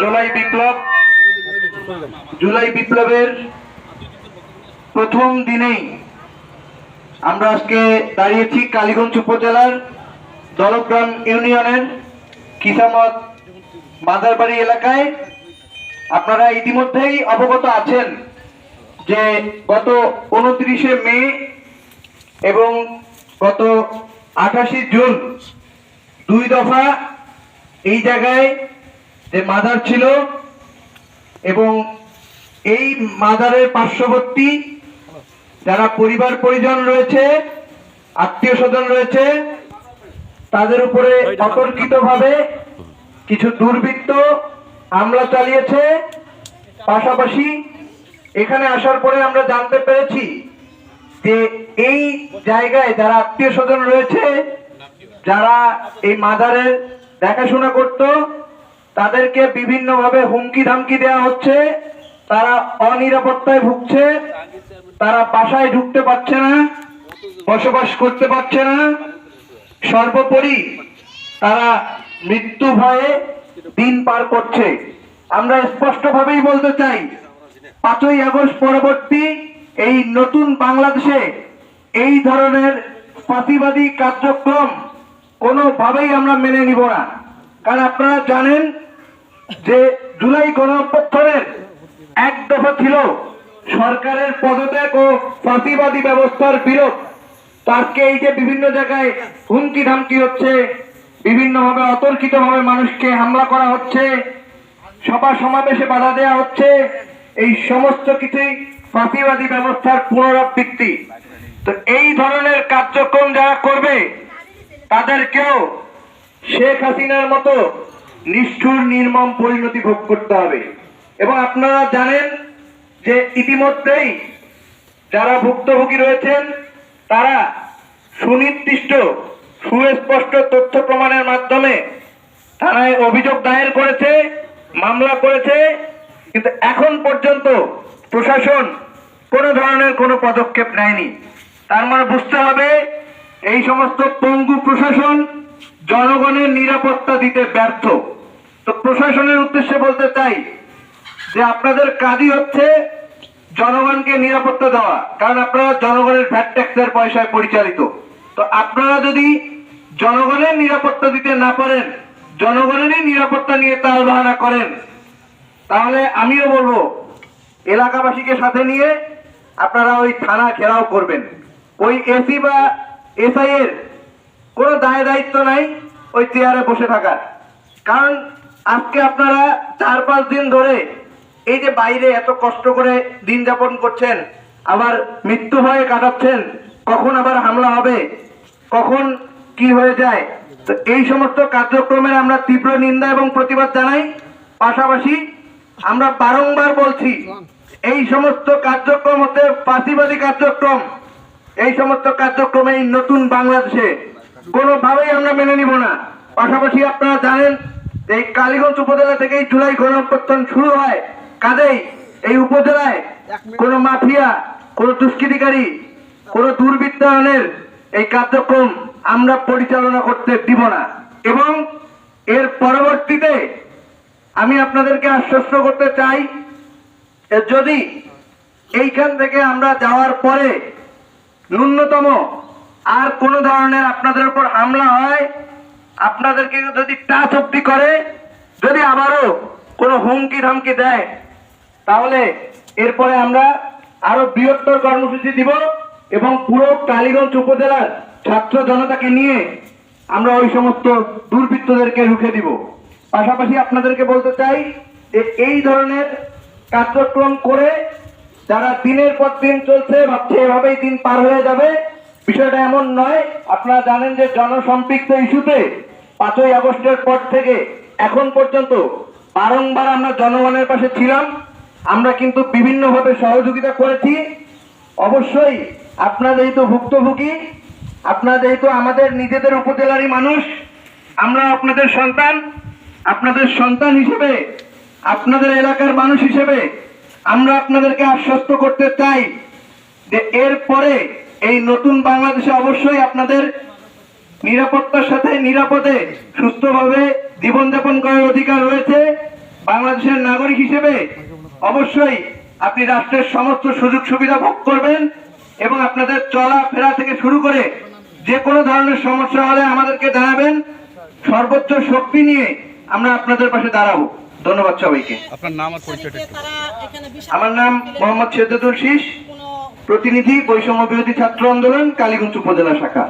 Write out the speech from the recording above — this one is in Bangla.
জুলাই বিপ্লব, জুলাই বিপ্লবের প্রথম দিনেই আমরা আজকে দাঁড়িয়েছি কালীগঞ্জ উপজেলার দলগ্রাম ইউনিয়নের কিসামত বাজারবাড়ি এলাকায়। আপনারা ইতিমধ্যেই অবগত আছেন যে গত উনত্রিশে মে এবং গত আঠাশে জুন দুই দফা এই জায়গায় যে মাদার ছিল এবং এই মাদারের পার্শ্ববর্তী যারা পরিবার পরিজন রয়েছে, আত্মীয় স্বজন রয়েছে, তাদের উপরে অতর্কিত ভাবে কিছু দুর্বৃত্ত হামলা চালিয়েছে। পাশাপাশি এখানে আসার পরে আমরা জানতে পেরেছি যে এই জায়গায় যারা আত্মীয় স্বজন রয়েছে, যারা এই মাদারের দেখাশোনা করত তাদেরকে বিভিন্নভাবে হুমকি ধামকি দেওয়া হচ্ছে। তারা অনিরাপত্তায় ভুগছে। তারা বাসায় ঢুকতে পারছে না, বসবাস করতে পারছে না। সর্বোপরি তারা মৃত্যু ভয়ে দিন পার করছে। আমরা স্পষ্টভাবেই বলতে চাই, পাঁচই আগস্ট পরবর্তী এই নতুন বাংলাদেশে এই ধরনের ফাঁসিবাদী কার্যক্রম কোনোভাবেই আমরা মেনে নিব না। কারণ আপনারা জানেন যে জুলাই গণঅভ্যুত্থানের এক দফা ছিল সরকারের পদত্যাগ ও ফাঁসিবাদী ব্যবস্থার বিরোধ তাকে এই যে বিভিন্ন জায়গায় হুমকি ধামকি হচ্ছে, বিভিন্নভাবে অতর্কিতভাবে মানুষকে হামলা করা হচ্ছে, সভা সমাবেশে বাধা দেওয়া হচ্ছে, এই সমস্ত কিছুই ফাঁসিবাদী ব্যবস্থার পুনরাবৃত্তি। তো এই ধরনের কার্যক্রম যারা করবে, তাদেরকেও শেখ হাসিনার মতো নিষ্ঠুর, নির্মম পরিণতি ভোগ করতে হবে। এবং আপনারা জানেন যে ইতিমধ্যেই যারা ভুক্তভোগী রয়েছেন, তারা সুনির্দিষ্ট, সুস্পষ্ট তথ্য প্রমাণের মাধ্যমে থানায় অভিযোগ দায়ের করেছে, মামলা করেছে, কিন্তু এখন পর্যন্ত প্রশাসন কোনো ধরনের কোনো পদক্ষেপ নেয়নি। তার মানে বুঝতে হবে, এই সমস্ত পঙ্গু প্রশাসন জনগণের নিরাপত্তা দিতে ব্যর্থ। তো প্রশাসনের উদ্দেশ্যে বলতে চাই যে আপনাদের কাজই হচ্ছে জনগণকে নিরাপত্তা দেওয়া। কারণ আপনারা জনগণের ভ্যাট ট্যাক্সের পয়সায় পরিচালিত। তো আপনারা যদি জনগণের নিরাপত্তা দিতে না পারেন, জনগণেরই নিরাপত্তা নিয়ে তাল বাহানা করেন, তাহলে আমিও বলব, এলাকাবাসীকে সাথে নিয়ে আপনারা ওই থানা ঘেরাও করবেন। ওই এসি বা এসআই এর কোনো দায় দায়িত্ব নাই ওই চেয়ারে বসে থাকার। কারণ আজকে আপনারা চার পাঁচ দিন ধরে এই যে বাইরে এত কষ্ট করে দিন যাপন করছেন, আবার মৃত্যু ভয়ে কাটাচ্ছেন, কখন আবার হামলা হবে, কখন কি হয়ে যায়, তো এই সমস্ত কার্যক্রমের আমরা তীব্র নিন্দা এবং প্রতিবাদ জানাই। পাশাপাশি আমরা বারংবার বলছি, এই সমস্ত কার্যক্রম হতে ফাঁসিবাদী কার্যক্রম। এই সমস্ত কার্যক্রমে এই নতুন বাংলাদেশে কোনোভাবেই আমরা মেনে নিব না। পাশাপাশি আপনারা জানেন এই কালীগঞ্জ উপজেলা থেকেই জুলাই গণঅভ্যুত্থান শুরু হয়। কাজেই এই উপজেলায় কোনো মাফিয়া, কোনো দুষ্কৃতিকারী, কোনো দুর্বৃত্তায়নের এই কার্যক্রম আমরা পরিচালনা করতে দিব না। এবং এর পরবর্তীতে আমি আপনাদেরকে আশ্বস্ত করতে চাই যদি এইখান থেকে আমরা যাওয়ার পরে ন্যূনতম আর কোনো ধরনের আপনাদের উপর হামলা হয় আপনাদেরকে যদি টাচ অব্দি করে, যদি আবারও কোনো হুমকি ধামকি দেয়, তাহলে এরপরে আমরা আরও বৃহত্তর কর্মসূচি দিব এবং পুরো টালিগঞ্জ উপজেলার ছাত্র জনতাকে নিয়ে আমরা ওই সমস্ত দুর্বৃত্তদেরকে রুখে দিব। পাশাপাশি আপনাদেরকে বলতে চাই যে এই ধরনের কার্যক্রম করে যারা দিনের পর দিন চলছে, ভাবছে এভাবেই দিন পার হয়ে যাবে বিষয়টা এমন নয়, আপনারা জানেন যে জনসম্পৃক্ত ইস্যুতে পাঁচই আগস্টের পর থেকে এখন পর্যন্ত বারংবার আমরা জনগণের পাশে ছিলাম। আমরা কিন্তু বিভিন্নভাবে সহযোগিতা করেছি। অবশ্যই আপনারা যেহেতু ভুক্তভোগী, আপনারা যেহেতু আমাদের নিজেদের উপজেলারই মানুষ আমরা আপনাদের সন্তান। আপনাদের সন্তান হিসেবে, আপনাদের এলাকার মানুষ হিসেবে আমরা আপনাদেরকে আশ্বস্ত করতে চাই যে এরপরে এই নতুন বাংলাদেশে অবশ্যই আপনাদের নিরাপত্তার সাথে নিরাপদে সুস্থভাবে জীবনযাপন করার অধিকার রয়েছে। বাংলাদেশের নাগরিক হিসেবে অবশ্যই আপনি রাষ্ট্রের সমস্ত সুযোগ সুবিধা ভোগ করবেন এবং আপনাদের চলাফেরা থেকে শুরু করে যে কোনো ধরনের সমস্যা হলে আমাদেরকে জানাবেন। সর্বোচ্চ শক্তি নিয়ে আমরা আপনাদের পাশে দাঁড়াবো। ধন্যবাদ সবাইকে। আপনার নাম আর পরিচয়টা আমার নাম মোহাম্মদ সেদ্দুল শীষ। প্রতিনিধি বৈষম্য বিরোধী ছাত্র আন্দোলন কালীগঞ্জ উপজেলা শাখা।